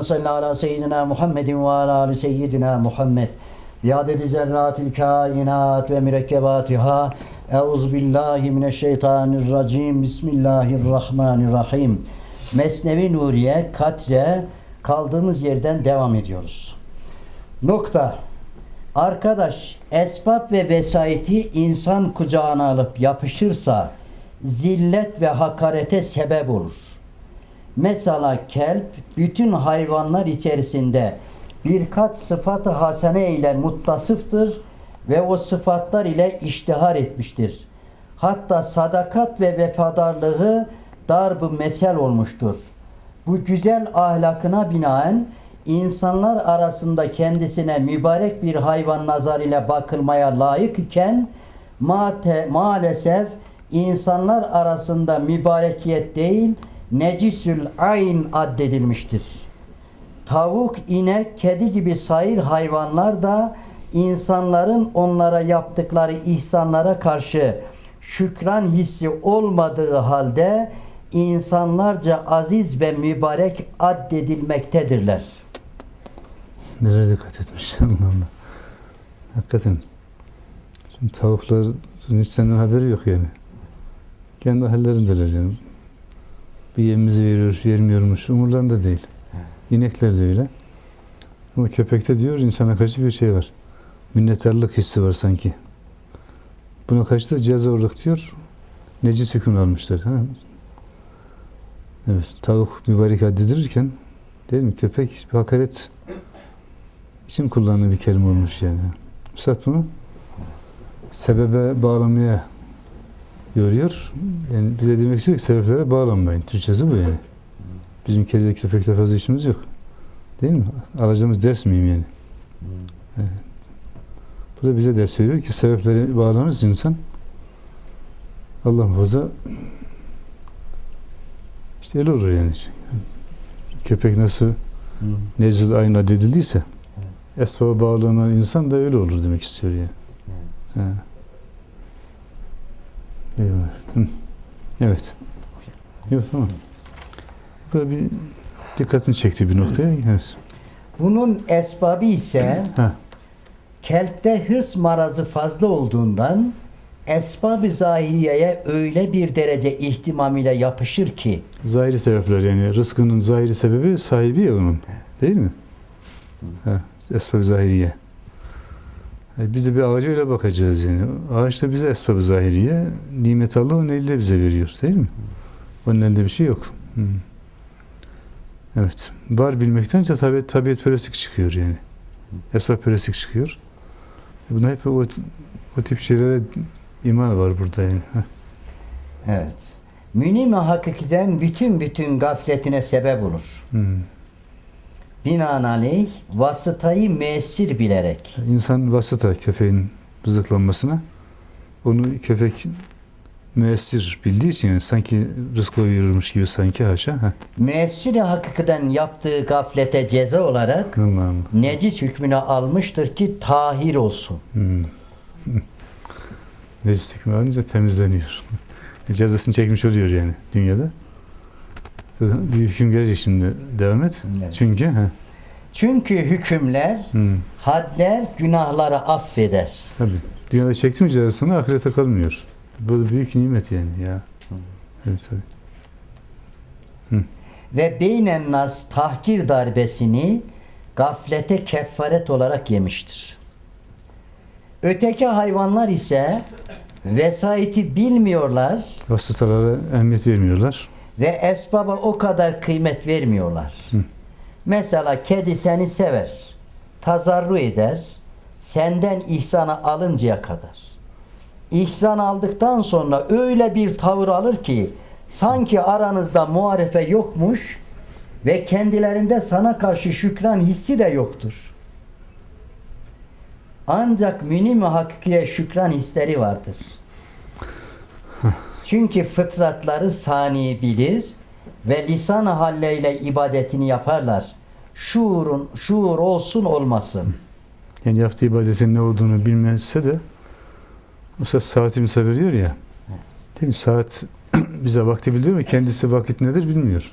Allahümme salli ala seyyidina Muhammedin ve ala ali seyyidina Muhammed. Biadedi zerratil kainat ve mürekkebatiha. Euzu billahi mineşşeytanirracim. Bismillahirrahmanirrahim. Mesnevi Nuriye, Katre, kaldığımız yerden devam ediyoruz. Nokta. Arkadaş, esbab ve vesayeti insan kucağına alıp yapışırsa zillet ve hakarete sebep olur. Mesela kelp bütün hayvanlar içerisinde birkaç sıfatı hasene ile muttasıftır ve o sıfatlar ile iştihar etmiştir. Hatta sadakat ve vefadarlığı darb-ı mesel olmuştur. Bu güzel ahlakına binaen insanlar arasında kendisine mübarek bir hayvan nazar ile bakılmaya layık iken maalesef insanlar arasında mübarekiyet değil necisül ayn addedilmiştir. Tavuk, inek, kedi gibi sair hayvanlar da insanların onlara yaptıkları ihsanlara karşı şükran hissi olmadığı halde insanlarca aziz ve mübarek addedilmektedirler. Nereye dikkat etmiş Allah Allah. Hakikaten. Şimdi tavukların hiç senden haberi yok yani. Kendi hallerindeler yani. Bir yemimizi veriyor, vermiyormuş. Umurlarında değil. İnekler de öyle. Ama köpekte diyor insana karşı bir şey var. Minnettarlık hissi var sanki. Buna karşı da cezorluk diyor. Necis hüküm almışlar. Ha? Evet. Tavuk mübarek addedilirken değil mi? Köpek bir hakaret için kullanılan bir kelime olmuş yani. Üstad bunu sebebe bağlamaya yoruyor. Yani bize demek istiyor ki sebeplere bağlanmayın. Türkçesi bu yani. Bizim kedide köpekle fazla işimiz yok. Değil mi? Alacağımız ders miyim yani? Evet. Bu da bize ders veriyor ki sebeplere bağlanırsa insan Allah muhafaza işte öyle olur yani. Köpek nasıl Necdül Ayna dedildiyse esbaba bağlanan insan da öyle olur demek istiyor yani. Ha. Eyvallah. Evet. Yok tamam. Bu da bir dikkatini çekti bir noktaya. Evet. Bunun esbabı ise Ha. kelpte hırs marazı fazla olduğundan esbab-ı zahiriyeye öyle bir derece ihtimam ile yapışır ki Zahiri sebepler yani rızkının zahiri sebebi sahibi ya onun. Değil mi? Ha, esbab-ı zahiriye. Yani biz de bir ağaca öyle bakacağız yani. Ağaç da bize esbab-ı zahiriye. Nimet Allah onun eliyle bize veriyor. Değil mi? Onun elinde bir şey yok. Hı. Evet. Var bilmekten de tabi, tabiat perestlik çıkıyor yani. Esbab perestlik çıkıyor. E Buna hep o, o tip şeylere iman var burada yani. Heh. evet. Münim-i hakikiden bütün bütün gafletine sebep olur. Hı. Binaenaleyh vasıtayı müessir bilerek İnsan vasıta köpeğin rızıklanmasına onu köpek müessir bildiği için yani sanki rızkla yürürmüş gibi sanki haşa. Ha. müessir-i hakikiden yaptığı gaflete ceza olarak Allah'ım. necis hükmünü almıştır ki tahir olsun. Hmm. Necis hükmü alınca temizleniyor. Cezasını çekmiş oluyor yani dünyada. Bir hüküm gelecek şimdi. Devam et. Evet. Çünkü ha. Çünkü hükümler, Hmm. hadler günahları affeder. Tabii. Dünyada çekti mi cezasını ahirete kalmıyor. Bu da büyük nimet yani ya. Evet tabii. Ve beynen nas tahkir darbesini gaflete kefaret olarak yemiştir. Öteki hayvanlar ise vesayeti bilmiyorlar Vasıtalara ehemmiyet vermiyorlar. Ve esbaba o kadar kıymet vermiyorlar. Mesela kedi seni sever, tazarru eder, senden ihsanı alıncaya kadar. İhsan aldıktan sonra öyle bir tavır alır ki sanki aranızda muharefe yokmuş ve kendilerinde sana karşı şükran hissi de yoktur. Ancak münim hakikiye şükran hisleri vardır. Çünkü fıtratları sani bilir ve lisan halleyle ibadetini yaparlar. Şuurun şuur olsun olmasın. Yani yaptığı ibadetin ne olduğunu bilmezse de mesela saati misal veriyor ya. Değil mi? Saat bize vakti bildiriyor ama kendisi vakit nedir bilmiyor.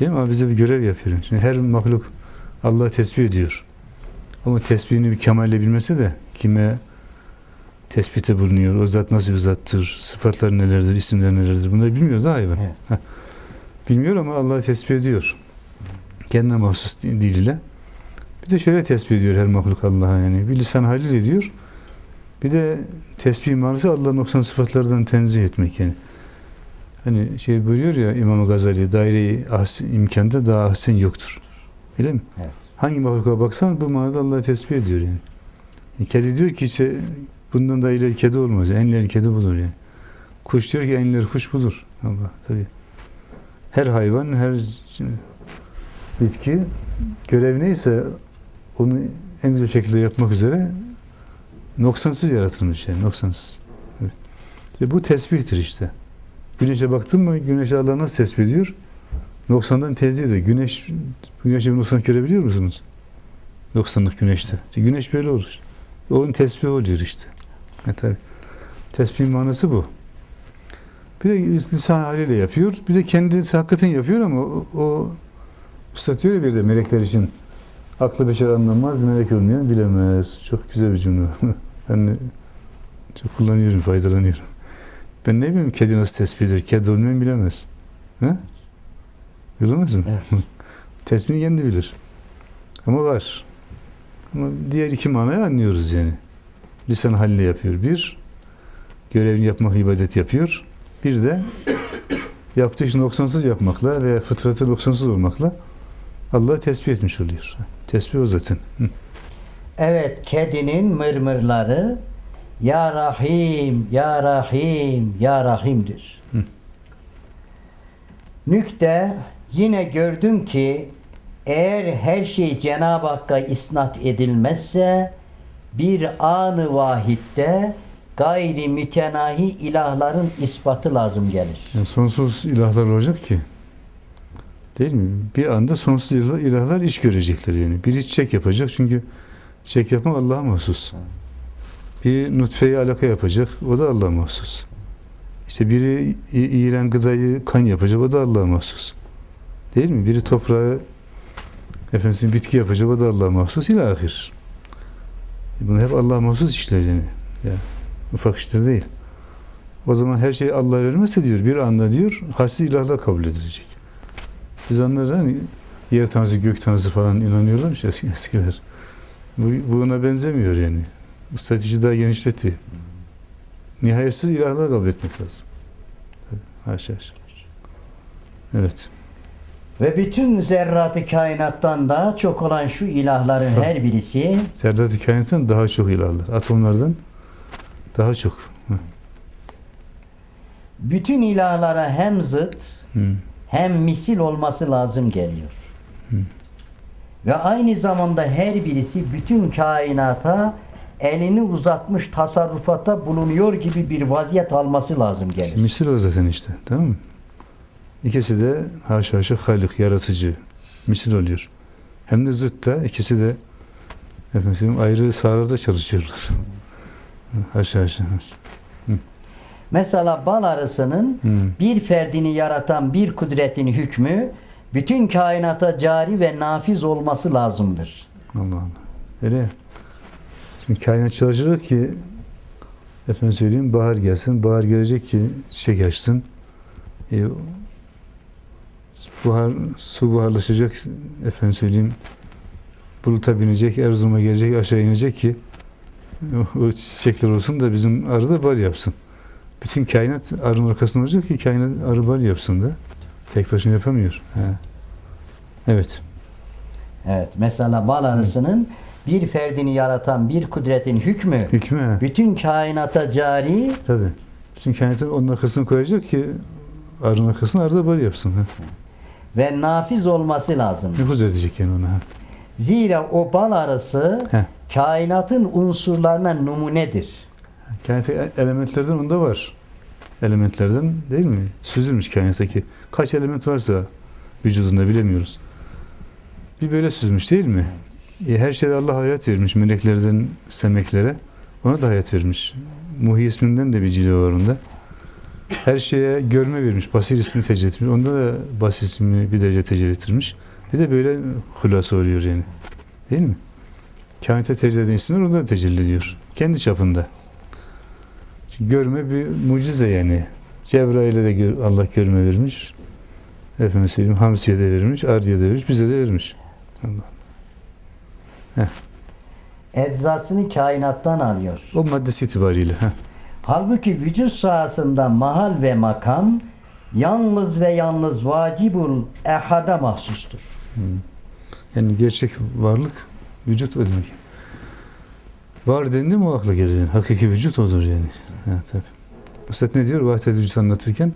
Değil mi? Ama bize bir görev yapıyor. Şimdi her mahluk Allah tesbih ediyor. Ama tesbihini bir kemalle bilmese de kime tespite bulunuyor. O zat nasıl bir zattır, sıfatları nelerdir, isimleri nelerdir bunları bilmiyor da hayvan. Evet. Bilmiyor ama Allah tesbih ediyor. Kendine mahsus di- diliyle. Bir de şöyle tesbih ediyor her mahluk Allah'a yani. Bir lisan halil ediyor. Bir de tesbih manası Allah'ın noksan sıfatlardan tenzih etmek yani. Hani şey buyuruyor ya İmam Gazali daire-i ahsen, imkanda daha ahsen yoktur. Öyle mi? Evet. Hangi mahluka baksan bu manada Allah'ı tesbih ediyor yani. E, Kedi diyor ki işte bundan da ileri kedi olmaz. En ileri kedi budur yani. Kuş diyor ki en ileri kuş budur. Allah tabii. Her hayvan, her bitki görev neyse onu en güzel şekilde yapmak üzere noksansız yaratılmış yani noksansız. Evet. İşte bu tesbihtir işte. Güneşe baktın mı güneş Allah nasıl tesbih ediyor? Noksandan tenzih ediyor. Güneş, güneşe bir noksan görebiliyor musunuz? Noksanlık güneşte. Güneş böyle olur. Onun tesbihi oluyor işte. E tabi. Tesbihin manası bu. Bir de lisan haliyle yapıyor. Bir de kendisi hakikaten yapıyor ama o, o Usta diyor ya bir de melekler için aklı beşer anlamaz, melek olmayan bilemez. Çok güzel bir cümle. ben de çok kullanıyorum, faydalanıyorum. Ben ne bileyim kedi nasıl tespit eder? Kedi olmayan bilemez. He? Bilemez mi? Evet. Tespitini kendi bilir. Ama var. Ama diğer iki manayı anlıyoruz yani. Lisan halle yapıyor. Bir, görevini yapmak ibadet yapıyor. Bir de yaptığı işi noksansız yapmakla veya fıtratı noksansız olmakla Allah'ı tesbih etmiş oluyor. Tesbih o zaten. Hı. Evet, kedinin mırmırları Ya Rahim, Ya Rahim, Ya Rahim'dir. Hı. Nükte yine gördüm ki eğer her şey Cenab-ı Hakk'a isnat edilmezse bir anı vahitte gayri mütenahi ilahların ispatı lazım gelir. Yani sonsuz ilahlar olacak ki değil mi? Bir anda sonsuz ilah- ilahlar iş görecekler yani. Biri çek yapacak çünkü çek yapmak Allah'a mahsus. Biri nutfeyi alaka yapacak o da Allah'a mahsus. İşte biri iğren gıdayı kan yapacak o da Allah'a mahsus. Değil mi? Biri toprağı efendim bitki yapacak o da Allah'a mahsus ile ahir. Bunlar hep Allah'a mahsus işler yani. Ya, ufak işler değil. O zaman her şey Allah vermezse diyor bir anda diyor hassiz ilahlar kabul edilecek. Biz onlara hani yer tanrısı gök tanrısı falan inanıyorlarmış eski, eskiler. Bu, bu ona benzemiyor yani. Strateji daha genişletti. Nihayetsiz ilahlar kabul etmek lazım. Haşa haşa. Evet. Ve bütün zerratı kainattan daha çok olan şu ilahların her birisi Serdat-ı Kainat'tan daha çok ilahlar. Atomlardan daha çok. Hı. bütün ilahlara hem zıt Hı. hem misil olması lazım geliyor. Hı. Ve aynı zamanda her birisi bütün kainata elini uzatmış tasarrufatta bulunuyor gibi bir vaziyet alması lazım gelir. misil o zaten işte. Tamam mı? İkisi de haşa halik, yaratıcı. Misil oluyor. Hem de zıt da ikisi de efendim, ayrı sahalarda çalışıyorlar. Haşa. Mesela bal arısının Hı. bir ferdini yaratan bir kudretin hükmü bütün kainata cari ve nafiz olması lazımdır. Allah Allah. Öyle. Şimdi kainat çalışacak ki efendim söyleyeyim bahar gelsin. Bahar gelecek ki çiçek açsın. E, buhar, su buharlaşacak efendim söyleyeyim buluta binecek, Erzurum'a gelecek, aşağı inecek ki o, çiçekler olsun da bizim arı da bal yapsın. Bütün kainat arının arkasında olacak ki kainat arı bal yapsın da. Tek başına yapamıyor. Ha. Evet. Evet, mesela bal arısının bir ferdini yaratan bir kudretin hükmü Hükmü bütün kainata cari Tabii. Bütün kainatın onun arkasını koyacak ki arının arkasını arada bal yapsın. Ha. Ve nafiz olması lazım. Nüfuz edecek yani ona. Zira o bal arısı Heh. kainatın unsurlarına numunedir. Kainattaki elementlerden onda var. Elementlerden değil mi? Süzülmüş kainattaki. Kaç element varsa vücudunda bilemiyoruz. Bir böyle süzmüş değil mi? E, her şeyde Allah hayat vermiş. Meleklerden semeklere. Ona da hayat vermiş. Muhi isminden de bir cilve var onda. Her şeye görme vermiş. Basir ismini tecelli etmiş. Onda da basir ismini bir derece tecelli ettirmiş. Bir de böyle hulasa oluyor yani. Değil mi? Kainate tecelli eden isimler onda da tecelli ediyor. Kendi çapında. Şimdi görme bir mucize yani. Cebrail'e de gör- Allah görme vermiş. Efendim söyleyeyim Hamsi'ye de vermiş, Ardi'ye de vermiş, bize de vermiş. Allah. Eczasını kainattan alıyor. O maddesi itibariyle. Heh. Halbuki vücut sahasında mahal ve makam yalnız ve yalnız vacibul ehada mahsustur. Yani gerçek varlık vücut o demek. Var dendi mi o akla gelir. Yani. Hakiki vücut odur yani. Ha, tabii. Üstad ne diyor? Vahdet vücut anlatırken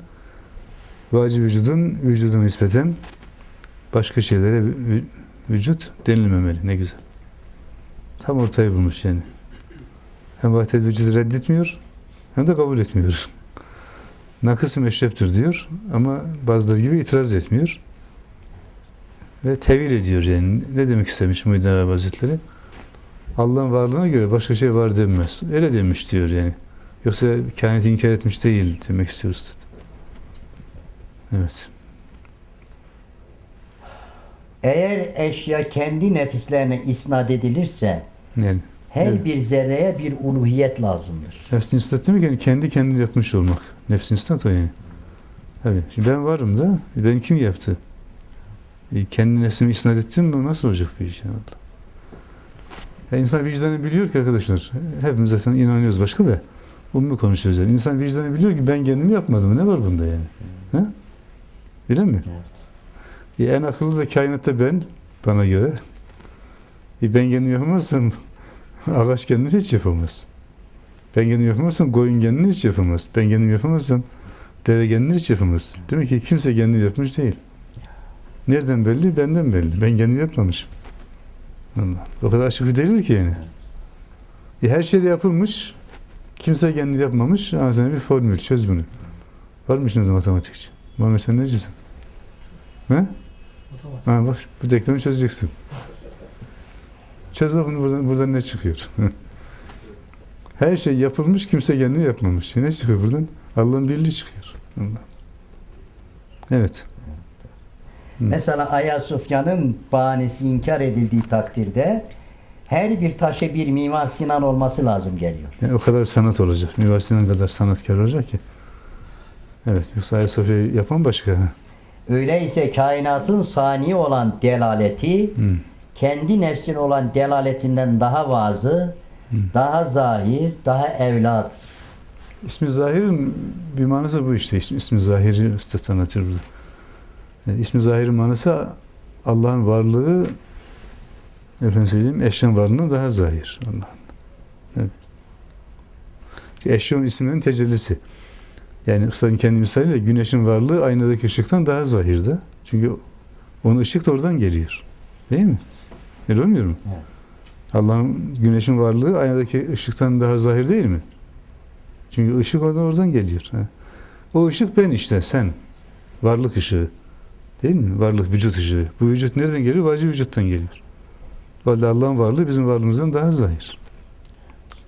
vacib vücudun vücudun nispeten başka şeylere vü- vü- vücut denilmemeli. Ne güzel. Tam ortayı bulmuş yani. Hem vahdet vücudu reddetmiyor hem de kabul etmiyor. Nakıs meşreptir diyor ama bazıları gibi itiraz etmiyor ve tevil ediyor yani. Ne demek istemiş Muhyiddin Arabi Hazretleri? Allah'ın varlığına göre başka şey var denmez. Öyle demiş diyor yani. Yoksa kainatı inkar etmiş değil demek istiyor Üstad. Evet. Eğer eşya kendi nefislerine isnat edilirse Yani her Evet. bir zerreye bir uluhiyet lazımdır. nefsin istat demek yani kendi kendini yapmış olmak. Nefsin istat o yani. Tabii. Şimdi ben varım da ben kim yaptı? E, kendi nefsimi isnat ettim mi nasıl olacak bir iş? Yani Allah. Ya insan vicdanı biliyor ki arkadaşlar. Hepimiz zaten inanıyoruz başka da. Umumi konuşuyoruz yani. İnsan vicdanı biliyor ki ben kendimi yapmadım. Ne var bunda yani? Ha? Öyle mi? E, en akıllı da kainatta ben bana göre. E, ben kendimi yapamazsam ağaç kendini hiç yapamaz. Ben kendim yapamazsam koyun kendini hiç yapamaz. Ben kendim yapamazsam deve kendini hiç yapamaz. Demek ki kimse kendini yapmış değil. Nereden belli? Benden belli. Ben kendim yapmamışım. Allah. O kadar açık bir delil ki yani. E her şey de yapılmış. Kimse kendi yapmamış. Ağzına bir formül. Çöz bunu. Var mı şimdi matematikçi? Muhammed sen necisin? He? Matematik. Ha, bak bu denklemi çözeceksin. Çöz bakın buradan, buradan ne çıkıyor. Her şey yapılmış, kimse kendini yapmamış. Ne çıkıyor buradan? Allah'ın birliği çıkıyor. Allah. Evet. Mesela Ayasofya'nın bahanesi inkar edildiği takdirde her bir taşa bir Mimar Sinan olması lazım geliyor. Yani o kadar sanat olacak. Mimar Sinan kadar sanatkar olacak ki. Evet. Yoksa Ayasofya'yı yapan başka. Öyleyse kainatın sani olan delaleti Hı. Kendi nefsine olan delaletinden daha vazı, daha zahir, daha evladır. İsmi Zahir'in bir manası bu işte. İsmi, ismi Zahir'i Üstad anlatıyor burada. Yani ismi Zahir'in manası Allah'ın varlığı efendim söyleyeyim eşyanın varlığından daha zahir. Allah'ın. Evet. Eşyanın isminin tecellisi. Yani Üstad'ın kendi misaliyle güneşin varlığı aynadaki ışıktan daha zahirde. Çünkü onun ışık da oradan geliyor. Değil mi? Öyle olmuyor mu? Evet. Allah'ın güneşin varlığı aynadaki ışıktan daha zahir değil mi? Çünkü ışık oradan oradan geliyor. Ha. O ışık ben işte sen. Varlık ışığı. Değil mi? Varlık vücut ışığı. Bu vücut nereden geliyor? Vacip vücuttan geliyor. Halde Allah'ın varlığı bizim varlığımızdan daha zahir.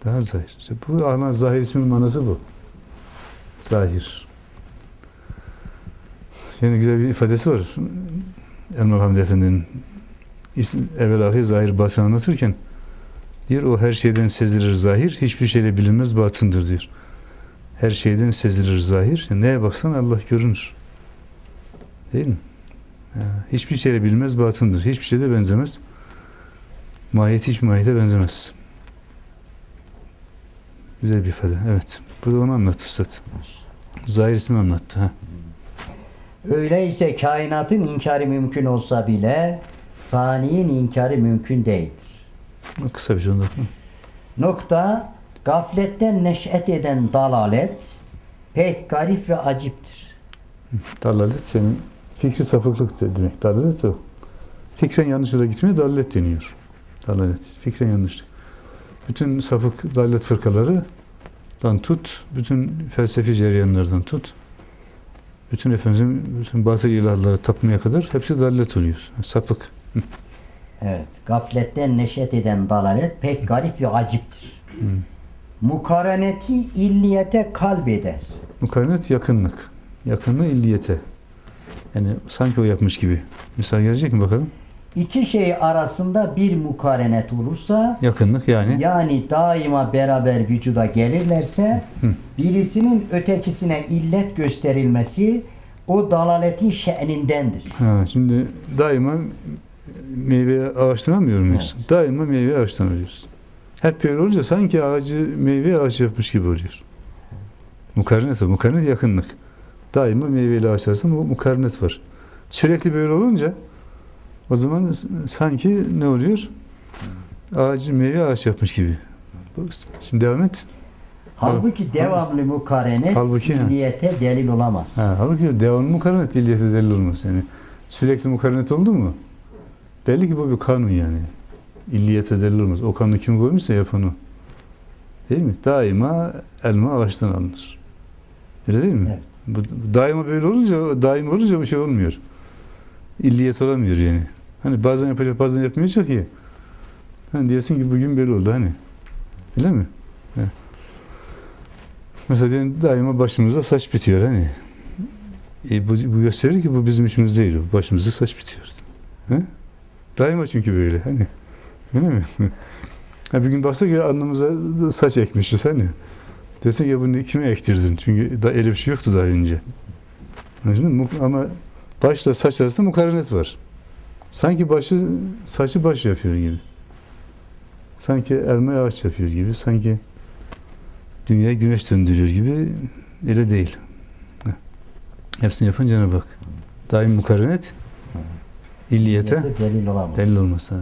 Daha zahir. İşte bu Allah'ın zahir isminin manası bu. Zahir. Yani güzel bir ifadesi var. Elmalı Hamdi Efendi'nin evvel ahir zahir batın anlatırken diyor o her şeyden sezilir zahir, hiçbir şeyle bilinmez batındır diyor. Her şeyden sezilir zahir. Neye baksan Allah görünür. Değil mi? Hiçbir şeyle bilmez batındır. Hiçbir şeyde benzemez. Mahiyet hiç mahiyete benzemez. Güzel bir ifade. Evet. Bu da onu anlattı Üstad. Zahir ismi anlattı. Ha. Öyleyse kainatın inkarı mümkün olsa bile saniyin inkarı mümkün değildir. Kısa bir şey anlatma. Nokta gafletten neş'et eden dalalet pek garip ve aciptir. Dalalet senin fikri sapıklık de- demek. Dalalet o. Fikren yanlış yola gitmeye dalalet deniyor. Dalalet. Fikren yanlışlık. Bütün sapık dalalet fırkalarından tut, bütün felsefi cereyanlardan tut, bütün efendim, bütün batıl ilahlara tapmaya kadar hepsi dalalet oluyor. Sapık. Evet. Gafletten neş'et eden dalalet pek garip ve aciptir. Mukareneti illiyete kalbeder. Mukarenet yakınlık. Yakınlığı illiyete. Yani sanki o yapmış gibi. Misal gelecek mi bakalım? İki şey arasında bir mukarenet olursa Yakınlık yani. yani daima beraber vücuda gelirlerse birisinin ötekisine illet gösterilmesi o dalaletin şe'nindendir. Ha, şimdi daima meyve ağaçtan almıyor muyuz? Daima meyve ağaçtan alıyoruz. Hep böyle olunca sanki ağacı meyve ağaç yapmış gibi oluyor. Mukarnet o. Mukarnet yakınlık. Daima meyveyle ağaç arasında mu- mukarnet var. Sürekli böyle olunca o zaman sanki ne oluyor? Ağacı meyve ağaç yapmış gibi. Şimdi devam et. Halbuki devamlı mukarenet Halbuki, ha. illiyete delil olamaz. Ha, halbuki devamlı mukarnet illiyete delil olmaz. Yani sürekli mukarnet oldu mu? Belli ki bu bir kanun yani. İlliyete delil olmaz. O kanunu kim koymuşsa yapan o. Değil mi? Daima elma ağaçtan alınır. Öyle değil mi? Evet. Bu, daima böyle olunca, daima olunca bu şey olmuyor. İlliyet olamıyor yani. Hani bazen yapacak, bazen yapmayacak ya. Hani diyorsun ki bugün böyle oldu hani. Öyle mi? He. Mesela diyelim daima başımızda saç bitiyor hani. E bu, bu gösterir ki bu bizim işimiz değil. Başımızda saç bitiyor. He? Daima çünkü böyle hani. Öyle mi? ha, bir gün baksak ya alnımıza saç ekmişiz hani. Desek ya bunu kime ektirdin? Çünkü da öyle bir şey yoktu daha önce. Anladın mı? Ama başla saç arasında mukarenet var. Sanki başı saçı baş yapıyor gibi. Sanki elma ağaç yapıyor gibi. Sanki dünyaya güneş döndürüyor gibi. Öyle değil. Hepsini yapan Cenab-ı Hak. Daim mukarenet illiyete delil delil olmasa.